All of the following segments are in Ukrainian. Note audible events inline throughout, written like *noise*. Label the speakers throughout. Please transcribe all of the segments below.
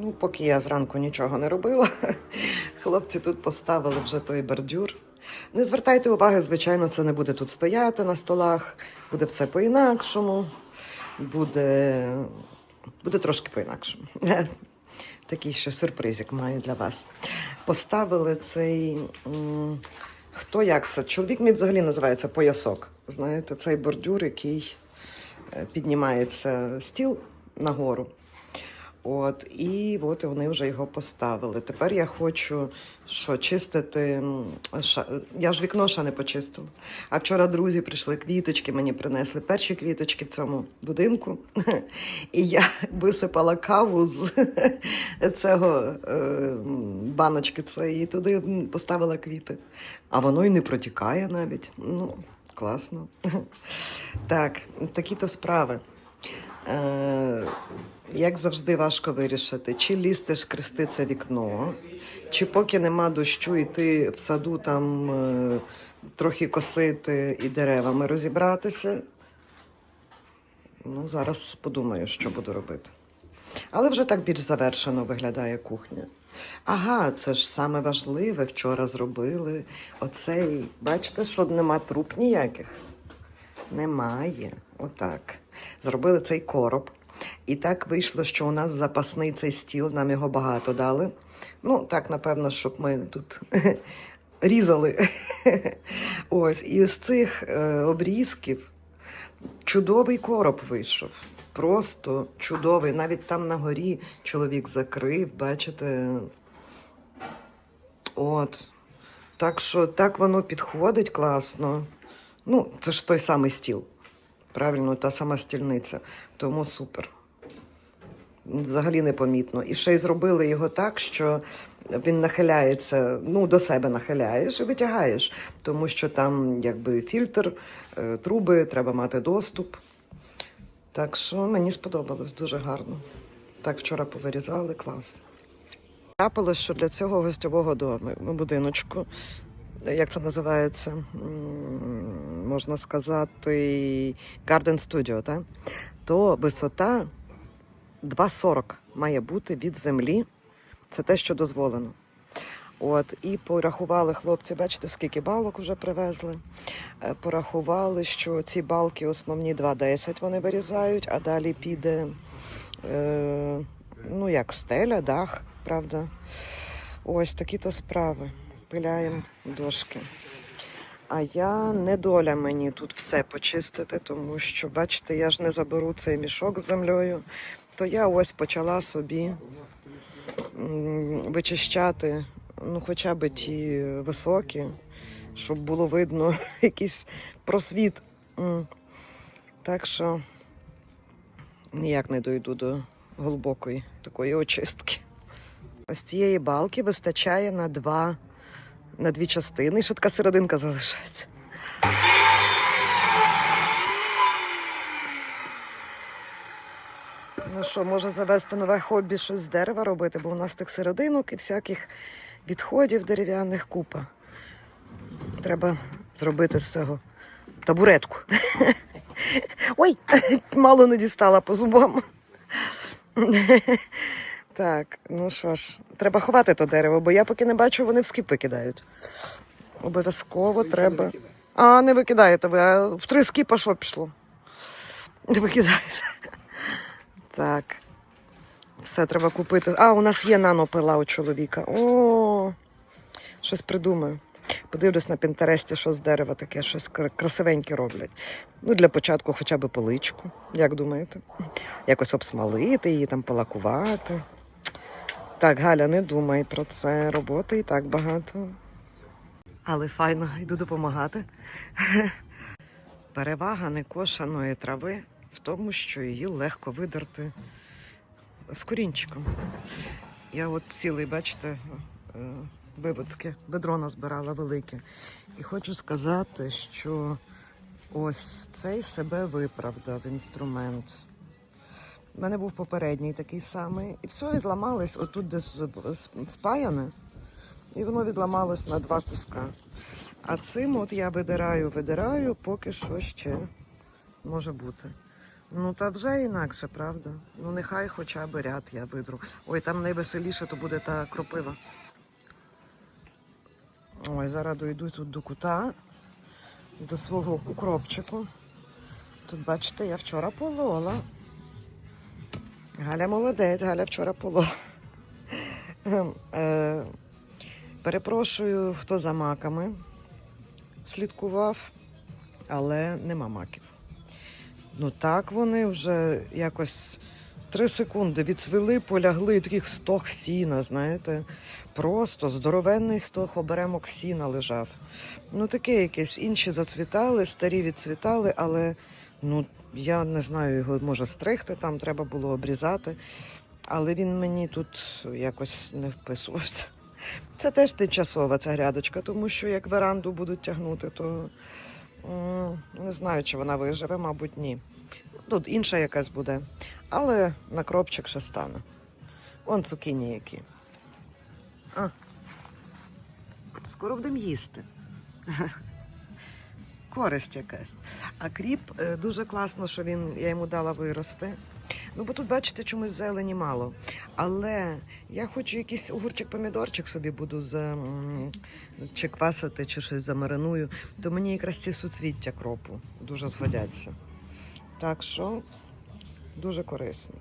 Speaker 1: Ну, поки я зранку нічого не робила, *laughs* хлопці тут поставили вже той бордюр. Не звертайте уваги, звичайно, це не буде тут стояти на столах, буде все по-інакшому, буде, буде трошки по-інакшому. *laughs* Такий ще сюрпризик маю для вас. Поставили цей. Хто як це? Чоловік мій взагалі називається поясок. Знаєте, цей бордюр, який е, піднімається стіл нагору. От, і от вони вже його поставили. Тепер я хочу що, чистити. Я ж вікно ще не почистила. А вчора друзі прийшли, квіточки мені принесли. Перші квіточки в цьому будинку. І я висипала каву з цього е, баночки цієї, і туди поставила квіти. А воно і не протікає навіть. Ну, класно. Так, такі то справи. Як завжди, важко вирішити, чи лізти ж крести це вікно, чи поки нема дощу, йти в саду там е, трохи косити і деревами розібратися. Ну, зараз подумаю, що буду робити. Але вже так більш завершено виглядає кухня. Ага, це ж саме важливе вчора зробили. Оцей, бачите, що нема труб ніяких. Немає. Отак. Зробили цей короб. І так вийшло, що у нас запасний цей стіл, нам його багато дали. Ну, так, напевно, щоб ми тут *laughs* різали. *laughs* Ось, і з цих е, обрізків чудовий короб вийшов. Просто чудовий. Навіть там на горі чоловік закрив, бачите. От. Так що так воно підходить класно. Ну, це ж той самий стіл. Правильно, та сама стільниця. Тому супер. Взагалі непомітно. І ще й зробили його так, що він нахиляється, ну, до себе нахиляєш і витягаєш, тому що там якби фільтр, е, труби, треба мати доступ. Так що мені сподобалось дуже гарно. Так вчора повирізали, клас. Трапилось, що для цього гостьового дому, будиночку, як це називається, можна сказати, Garden Studio, так? то висота 2,40 має бути від землі. Це те, що дозволено. От, і порахували хлопці, бачите, скільки балок вже привезли. Е, Порахували, що ці балки основні 2,10 вони вирізають, а далі піде, е, ну як стеля, дах, правда. Ось такі то справи. Пиляємо дошки. А я не доля мені тут все почистити, тому що, бачите, я ж не заберу цей мішок з землею. То я ось почала собі вичищати, ну, хоча б ті високі, щоб було видно *laughs* якийсь просвіт. Так що ніяк не дойду до глибокої такої очистки. Ось цієї балки вистачає на два на дві частини, ще така серединка залишається. Ну що, може завести нове хобі щось з дерева робити, бо у нас тих серединок і всяких відходів дерев'яних купа. Треба зробити з цього табуретку. *laughs* Ой, мало не дістала по зубам. *laughs* Так, ну що ж, треба ховати то дерево, бо я поки не бачу, вони в скіп викидають. Обов'язково треба. А, не викидаєте ви, а в три скіпа що пішло? Не викидаєте. Так. Все треба купити. А, у нас є нанопила у чоловіка. О, щось придумаю. Подивлюсь на Пінтересті, що з дерева таке, щось красивеньке роблять. Ну, для початку хоча б поличку, як думаєте? Якось обсмалити її, там полакувати. Так, Галя, не думай про це. Роботи і так багато. Але файно, йду допомагати. *laughs* Перевага некошаної трави в тому, що її легко видерти з корінчиком. Я от цілий, бачите, е, виводки, бедро назбирала велике. І хочу сказати, що ось цей себе виправдав інструмент. У мене був попередній такий самий. І все відламалось отут, де спаяне, і воно відламалось на два куска. А цим от я видираю, видираю, поки що ще може бути. Ну, та вже інакше, правда. Ну, нехай хоча б ряд я видру. Ой, там найвеселіше то буде та кропива. Ой, зараз дойду тут до кута, до свого укропчику. Тут, бачите, я вчора полола. Галя молодець, Галя вчора полола. Ем, е, перепрошую, хто за маками слідкував, але нема маків. Ну так вони вже якось три секунди відсвели, полягли таких стох сіна, знаєте. Просто здоровенний стох оберемок сіна лежав. Ну таке якесь. Інші зацвітали, старі відцвітали, але ну я не знаю, його може стригти, там треба було обрізати. Але він мені тут якось не вписувався. Це теж тимчасова ця грядочка, тому що як веранду будуть тягнути, то не знаю, чи вона виживе, мабуть, ні. Тут інша якась буде. Але на кропчик ще стане. Вон цукіні які. А. Скоро будемо їсти. Користь якась. А кріп е, дуже класно, що він, я йому дала вирости. Ну, бо тут, бачите, чомусь зелені мало. Але я хочу якийсь огурчик помідорчик собі буду за чи квасити, чи щось замариную, то мені якраз ці суцвіття кропу дуже згодяться. Так що дуже корисно.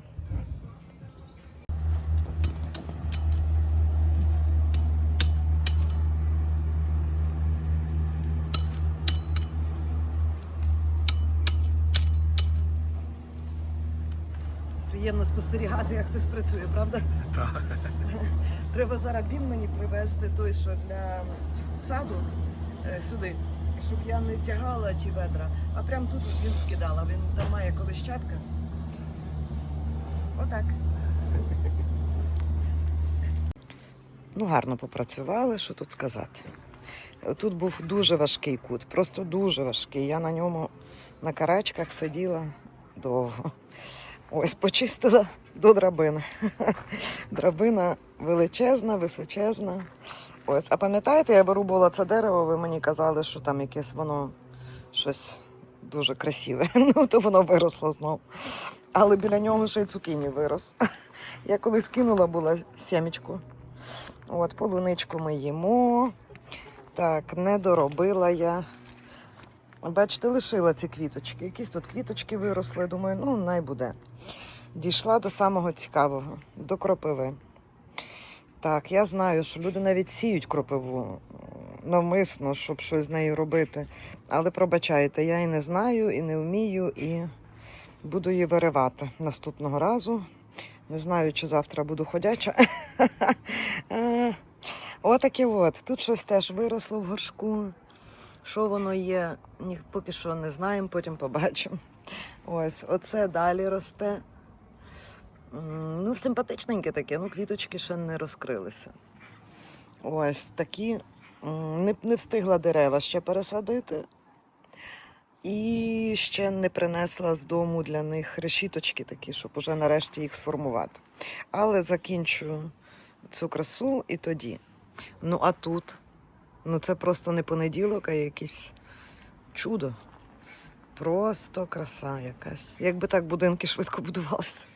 Speaker 1: Приємно спостерігати, як хтось працює, правда?
Speaker 2: Так. *laughs*
Speaker 1: Треба зараз він мені привезти той, що для саду е, сюди, щоб я не тягала ті ведра, а прямо тут він скидала. Він там має колищатка. Отак. Ну, гарно попрацювали, що тут сказати. Тут був дуже важкий кут, просто дуже важкий. Я на ньому на карачках сиділа довго. Ось почистила до драбини. *laughs* Драбина величезна, височезна. Ось, а пам'ятаєте, я вирубувала це дерево, ви мені казали, що там якесь воно щось дуже красиве. *laughs* Ну, то воно виросло знов. Але біля нього ще й цукіні вирос. *laughs* Я колись кинула була сімечку. От, полуничку ми їмо. Так, не доробила я. Бачите, лишила ці квіточки. Якісь тут квіточки виросли. Думаю, ну най буде. Дійшла до самого цікавого, до кропиви. Так, я знаю, що люди навіть сіють кропиву навмисно, щоб щось з нею робити. Але пробачайте, я і не знаю, і не вмію, і буду її виривати наступного разу. Не знаю, чи завтра буду ходяча. *laughs* Отаке от. Тут щось теж виросло в горшку. Що воно є, поки що не знаємо, потім побачимо. Ось, оце далі росте. Ну, симпатичненьке таке, ну, квіточки ще не розкрилися. Ось такі. Не, не встигла дерева ще пересадити. І ще не принесла з дому для них решіточки такі, щоб уже нарешті їх сформувати. Але закінчу цю красу і тоді. Ну, а тут, ну це просто не понеділок, а якесь чудо. Просто краса якась. Якби так будинки швидко будувалися.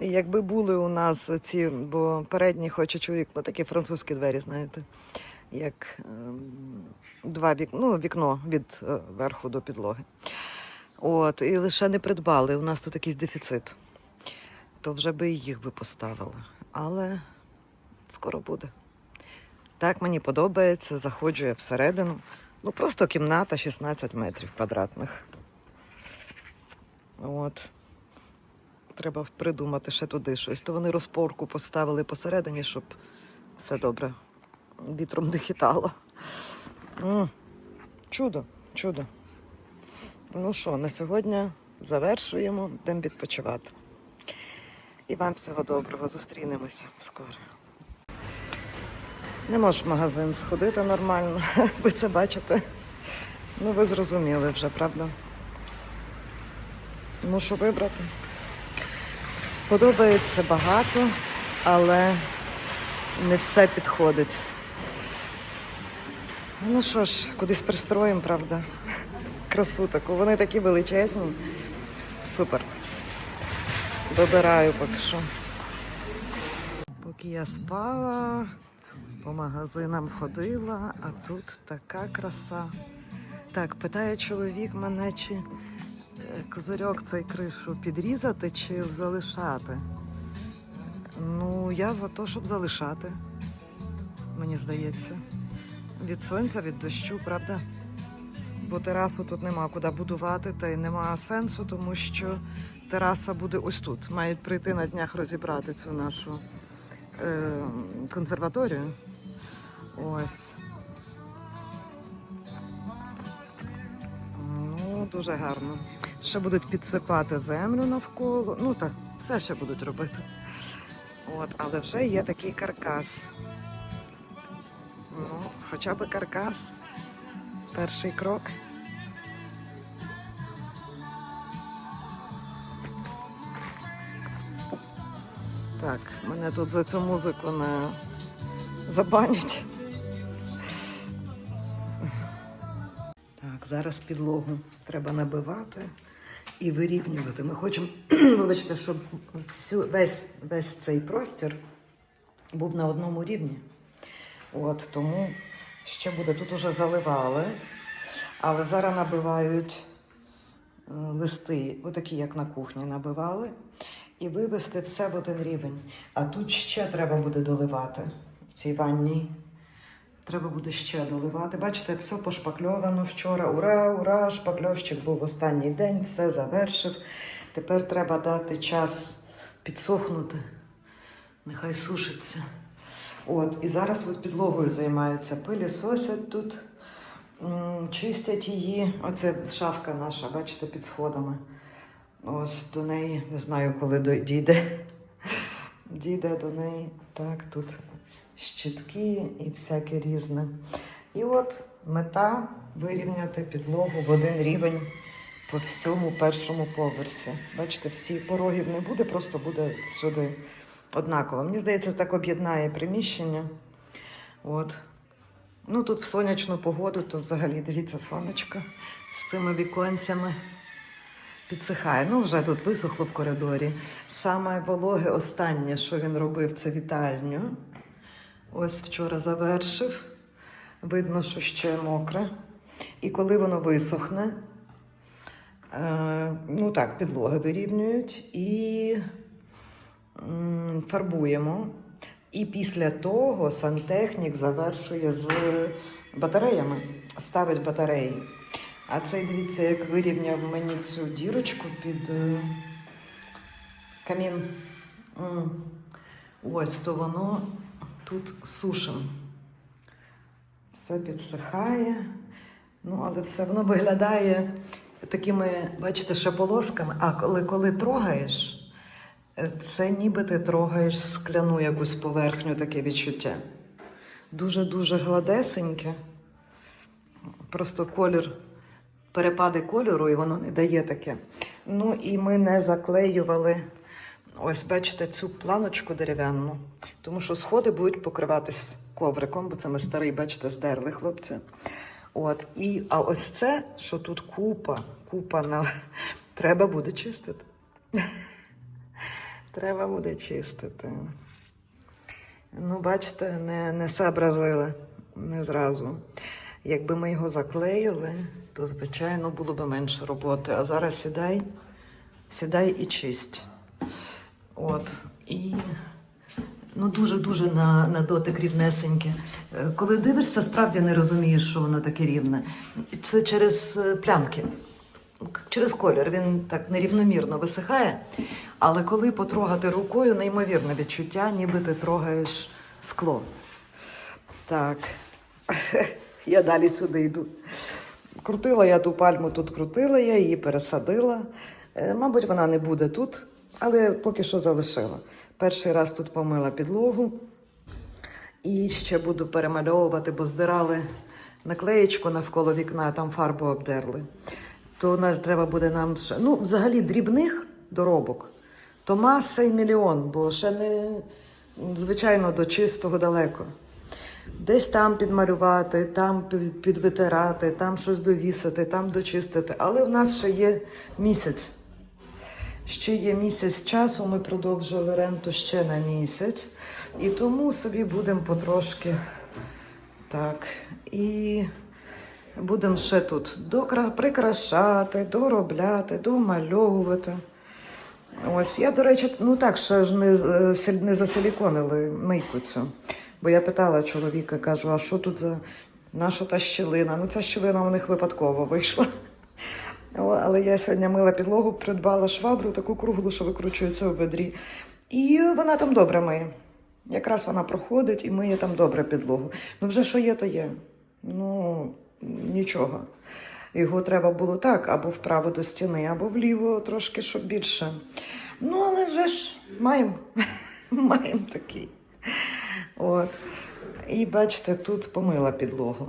Speaker 1: Якби були у нас ці, бо передні хоче чоловік, ну такі французькі двері, знаєте, як ем, два вік, ну, вікно від е, верху до підлоги. От, і лише не придбали. У нас тут якийсь дефіцит. То вже би і їх би поставили. Але скоро буде. Так мені подобається, заходжу я всередину. Ну, просто кімната 16 метрів квадратних. От. Треба придумати ще туди щось. То вони розпорку поставили посередині, щоб все добре вітром не хитало. М, Чудо, чудо. Ну що, на сьогодні завершуємо, йдемо відпочивати. І вам всього доброго, зустрінемося скоро. Не можеш в магазин сходити нормально, *laughs* ви це бачите. Ну, ви зрозуміли вже, правда? Ну, що вибрати? Подобається багато, але не все підходить. Ну що ж, кудись пристроїмо, правда? Красу таку. Вони такі величезні, Супер. Добираю поки що. Поки я спала, по магазинам ходила, а тут така краса. Так, питає чоловік мене, чи козирьок цей кришу підрізати чи залишати. Ну, я за те, щоб залишати, мені здається. Від сонця, від дощу, правда? Бо терасу тут нема куди будувати, та й нема сенсу, тому що тераса буде ось тут. Мають прийти на днях розібрати цю нашу е, консерваторію. Ось. Ну, дуже гарно. Ще будуть підсипати землю навколо. Ну так, все ще будуть робити. От, але вже є такий каркас. Ну, хоча б каркас. Перший крок. Так, мене тут за цю музику не забанять. Так, зараз підлогу треба набивати і вирівнювати. Ми хочемо, *clears throat* вибачте, щоб всю, весь, весь цей простір був на одному рівні. От, тому ще буде, тут уже заливали, але зараз набивають е, листи, отакі, як на кухні, набивали, і вивести все в один рівень. А тут ще треба буде доливати в цій ванні. Треба буде ще доливати. Бачите, все пошпакльовано вчора. Ура, ура! Шпакльовщик був останній день, все завершив. Тепер треба дати час підсохнути. Нехай сушиться. От, і зараз от підлогою займаються. Пилісосять тут, чистять її. Оце шафка наша, бачите, під сходами. Ось до неї, не знаю, коли дійде. Дійде до неї. Так, тут щитки і всяке різне. І от мета вирівняти підлогу в один рівень по всьому першому поверсі. Бачите, всі порогів не буде, просто буде сюди однаково. Мені здається, так об'єднає приміщення. От. Ну тут в сонячну погоду, то взагалі дивіться сонечко з цими віконцями. Підсихає. Ну, вже тут висохло в коридорі. Саме вологе останнє, що він робив, це вітальню. Ось вчора завершив. Видно, що ще мокре. І коли воно висохне, е, ну так, підлоги вирівнюють і фарбуємо. І після того сантехнік завершує з батареями, ставить батареї. А цей, дивіться, як вирівняв мені цю дірочку під е, камін. Ось, то воно тут сушим. Все підсихає. Ну, але все одно виглядає такими, бачите, ще полосками. А коли, коли трогаєш, е, це ніби ти трогаєш скляну якусь поверхню, таке відчуття. Дуже-дуже гладесеньке. Просто колір, перепади кольору, і воно не дає таке. Ну і ми не заклеювали. Ось, бачите, цю планочку дерев'яну, тому що сходи будуть покриватись ковриком, бо це ми старий, бачите, здерли хлопці. От, і, а ось це, що тут купа, купа на *laughs* треба буде чистити. *laughs* Треба буде чистити. Ну, бачите, не, не сообразили не зразу. Якби ми його заклеїли, то, звичайно, було б менше роботи. А зараз сідай, сідай і чисть. От. І ну, дуже-дуже на, на дотик рівнесеньке. Е, Коли дивишся, справді не розумієш, що воно таке рівне. Це через е, плямки. Через колір він так нерівномірно висихає, але коли потрогати рукою, неймовірне відчуття, ніби ти трогаєш скло. Так, *laughs* я далі сюди йду. Крутила я ту пальму, тут крутила я, її пересадила. Е, Мабуть, вона не буде тут, але поки що залишила. Перший раз тут помила підлогу. І ще буду перемальовувати, бо здирали наклеєчку навколо вікна, там фарбу обдерли. То треба буде нам ще. Ну, взагалі, дрібних доробок, то маса й мільйон, бо ще не звичайно до чистого далеко. Десь там підмалювати, там підвитирати, там щось довісити, там дочистити. Але в нас ще є місяць. Ще є місяць часу, ми продовжили ренту ще на місяць. І тому собі будемо потрошки так. І будемо ще тут докра... прикрашати, доробляти, домальовувати. Ось я, до речі, ну так, ще ж не, не засиліконили мийку цю. Бо я питала чоловіка, кажу, а що тут за наша та щілина? Ну, ця щілина у них випадково вийшла. Але я сьогодні мила підлогу, придбала швабру, таку круглу, що викручується в бедрі. І вона там добре миє. Якраз вона проходить і миє там добре підлогу. Ну, вже що є, то є. Ну, нічого. Його треба було так, або вправо до стіни, або вліво трошки, щоб більше. Ну, але вже ж маємо. *laughs* маємо такий. От. І бачите, тут помила підлогу.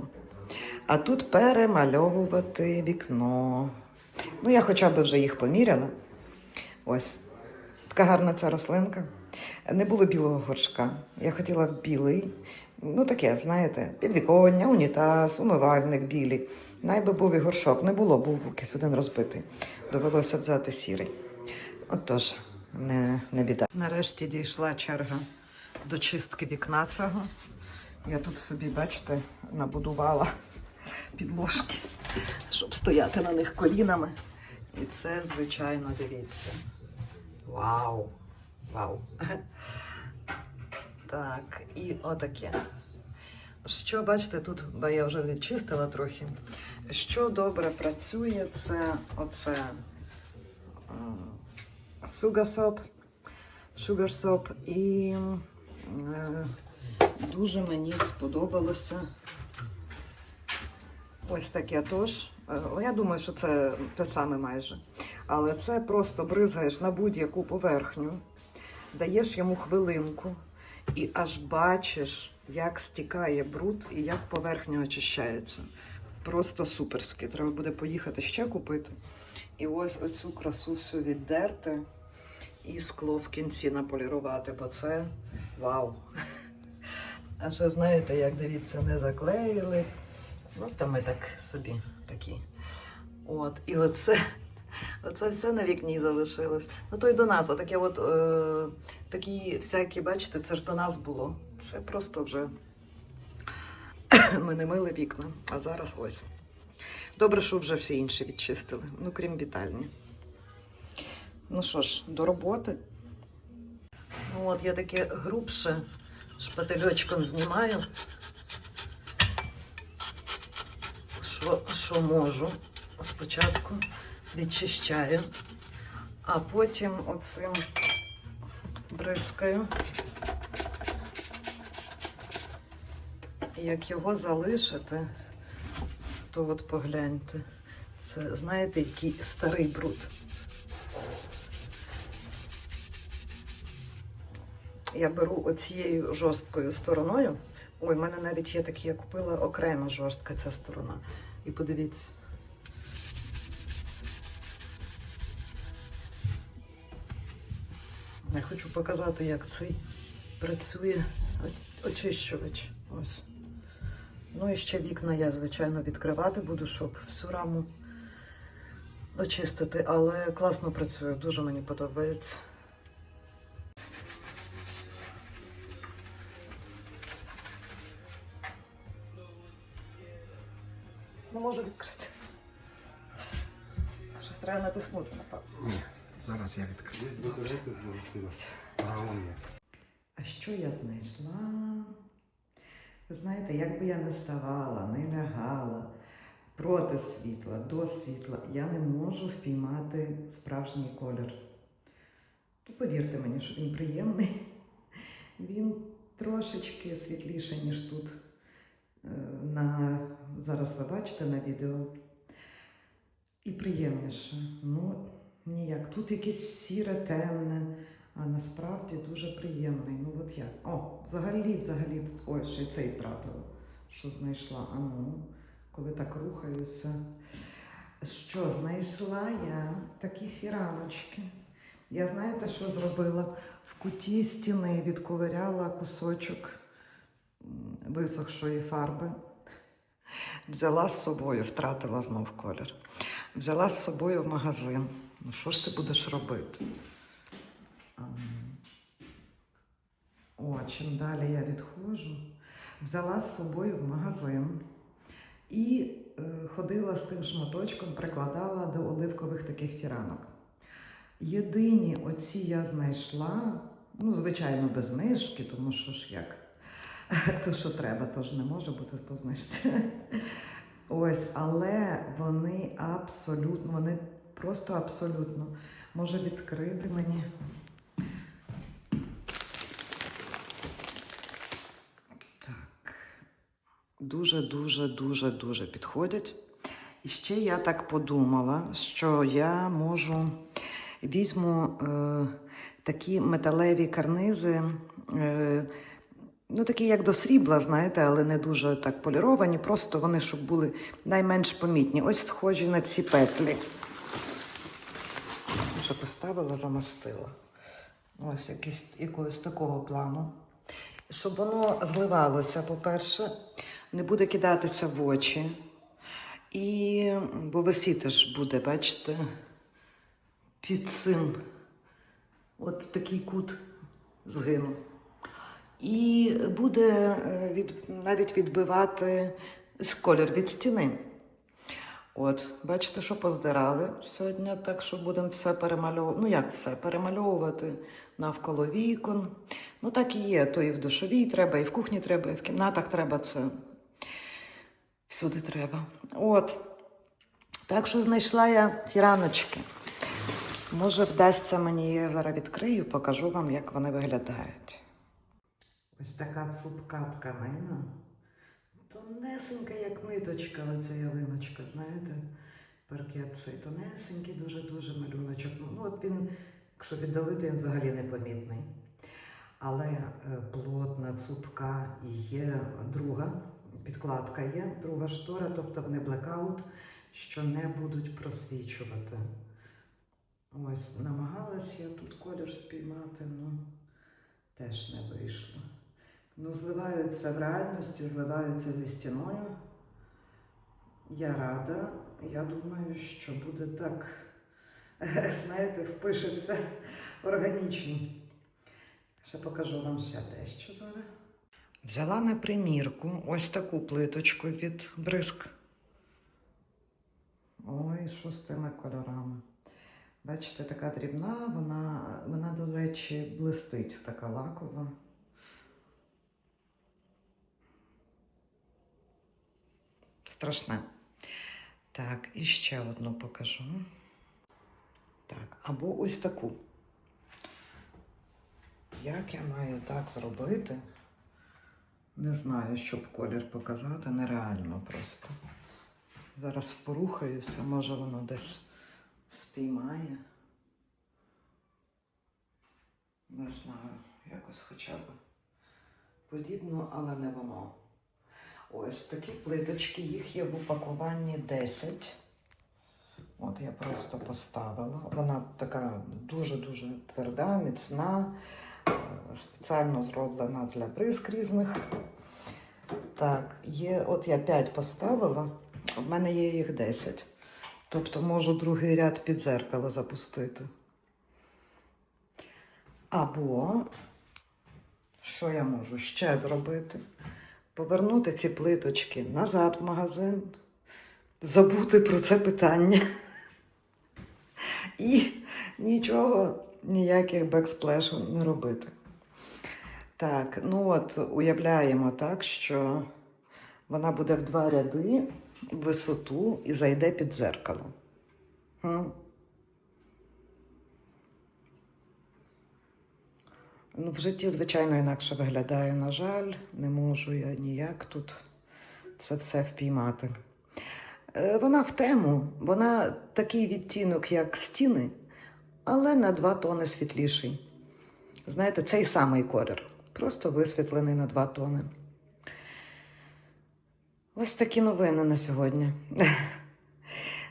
Speaker 1: А тут перемальовувати вікно. Ну, я хоча б вже їх поміряла. Ось. Така гарна ця рослинка. Не було білого горшка. Я хотіла білий. Ну, таке, знаєте, підвіконня, унітаз, умивальник білий. Найби був і горшок. Не було, був якийсь один розбитий. Довелося взяти сірий. Отож, не, не біда. Нарешті дійшла черга до чистки вікна цього. Я тут собі, бачите, набудувала *laughs* підложки, щоб стояти на них колінами. І це, звичайно, дивіться. Вау! Вау! *laughs* Так, і отаке. Що бачите, тут, бо я вже відчистила трохи. Що добре працює, це оце сугасоп, шугарсоп. І е, дуже мені сподобалося ось таке тож. Е, Я думаю, що це те саме майже. Але це просто бризгаєш на будь-яку поверхню, даєш йому хвилинку і аж бачиш, як стікає бруд і як поверхня очищається. Просто суперськи. Треба буде поїхати ще купити. І ось оцю красу всю віддерти і скло в кінці наполірувати, бо це вау. *laughs* А ще знаєте, як дивіться, не заклеїли. Ну, там ми так собі такі. От, і оце, *laughs* оце все на вікні залишилось. Ну, то й до нас, отаке от е, такі всякі, бачите, це ж до нас було. Це просто вже ми не мили вікна, а зараз ось. Добре, що вже всі інші відчистили, ну крім вітальні. Ну що ж, до роботи. Ну, от я таке грубше шпательочком знімаю. Що, що можу. Спочатку відчищаю, а потім оцим бризкаю. Як його залишити, то от погляньте. Це, знаєте, який старий бруд. Я беру оцією жорсткою стороною. Ой, в мене навіть є такі, я купила окрема жорстка ця сторона. І подивіться. Я хочу показати, як цей працює очищувач. Ось. Ну і ще вікна я, звичайно, відкривати буду, щоб всю раму очистити, але класно працює, дуже мені подобається.
Speaker 3: Батарейка
Speaker 1: А що я знайшла? Ви знаєте, як би я не ставала, не лягала проти світла, до світла, я не можу впіймати справжній колір. То повірте мені, що він приємний. Він трошечки світліший, ніж тут. е, На... Зараз ви бачите на відео. І приємніше. Ну, ніяк. Тут якесь сіре, темне. А насправді дуже приємний. Ну от як. О, взагалі, взагалі, ой, ще й цей втратила, що знайшла. А ну, коли так рухаюся. Що знайшла я? Такі фіраночки. Я знаєте, що зробила? В куті стіни відковиряла кусочок висохшої фарби. Взяла з собою, втратила знов колір. Взяла з собою в магазин. Ну що ж ти будеш робити? Ам. О, чим далі я відходжу, взяла з собою в магазин і е, ходила з тим шматочком, прикладала до оливкових таких фіранок. Єдині оці я знайшла, ну, звичайно, без знижки, тому що ж як. *laughs* То, що треба, то ж не може бути по знижці. *laughs* Ось, але вони абсолютно, вони просто абсолютно. Може відкрити мені. Так. Дуже, дуже, дуже, дуже підходять. І ще я так подумала, що я можу візьму е, такі металеві карнизи, е, ну такі як до срібла, знаєте, але не дуже так поліровані, просто вони, щоб були найменш помітні. Ось схожі на ці петлі. Вже поставила, замастила. Ось якийсь, якогось такого плану. Щоб воно зливалося, по-перше, не буде кидатися в очі. І, бо висіти ж буде, бачите, під цим. От такий кут згину. І буде е, від, навіть відбивати колір від стіни. От, бачите, що поздирали сьогодні, так що будемо все перемальовувати. Ну, як все, перемальовувати навколо вікон. Ну, так і є. То і в душовій треба, і в кухні треба, і в кімнатах треба це. Всюди треба. От. Так що знайшла я ті раночки. Може, вдасться мені, я зараз відкрию, покажу вам, як вони виглядають. Ось така цупка тканина. Тонесенька, як ниточка, оця ялиночка, знаєте, паркет цей тонесенький, дуже-дуже малюночок. Ну, от він, якщо віддалити, він взагалі непомітний. Але е, плотна, цупка і є друга підкладка є, друга штора, тобто вони блекаут, що не будуть просвічувати. Ось, намагалась я тут колір спіймати, ну теж не вийшло. Ну, зливаються в реальності, зливаються зі стіною. Я рада. Я думаю, що буде так, *laughs* знаєте, впишеться органічно. Ще покажу вам ще дещо зараз. Взяла на примірку ось таку плиточку від бризк. Ой, що з тими кольорами. Бачите, така дрібна, вона, вона, до речі, блистить, така лакова. Страшне. Так, і ще одну покажу. Так, або ось таку. Як я маю так зробити? Не знаю, щоб колір показати, нереально просто. Зараз порухаюся, може воно десь спіймає. Не знаю, якось хоча б подібно, але не воно. Ось такі плиточки, їх є в упакуванні 10. От я просто поставила. Вона така дуже-дуже тверда, міцна, е, спеціально зроблена для бризк різних. Так, є, от я 5 поставила, в мене є їх 10. Тобто можу другий ряд під дзеркало запустити. Або, що я можу ще зробити? Повернути ці плиточки назад в магазин, забути про це питання. І нічого, ніяких бексплешів не робити. Так, ну от уявляємо так, що вона буде в два ряди висоту і зайде під дзеркало. Ну, в житті, звичайно, інакше виглядає, на жаль, не можу я ніяк тут це все впіймати. Е, Вона в тему, вона такий відтінок, як стіни, але на два тони світліший. Знаєте, цей самий колір, просто висвітлений на два тони. Ось такі новини на сьогодні. *laughs*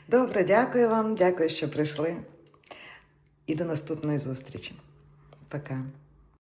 Speaker 1: Добре, дякую вам, дякую, що прийшли. І до наступної зустрічі. Пока.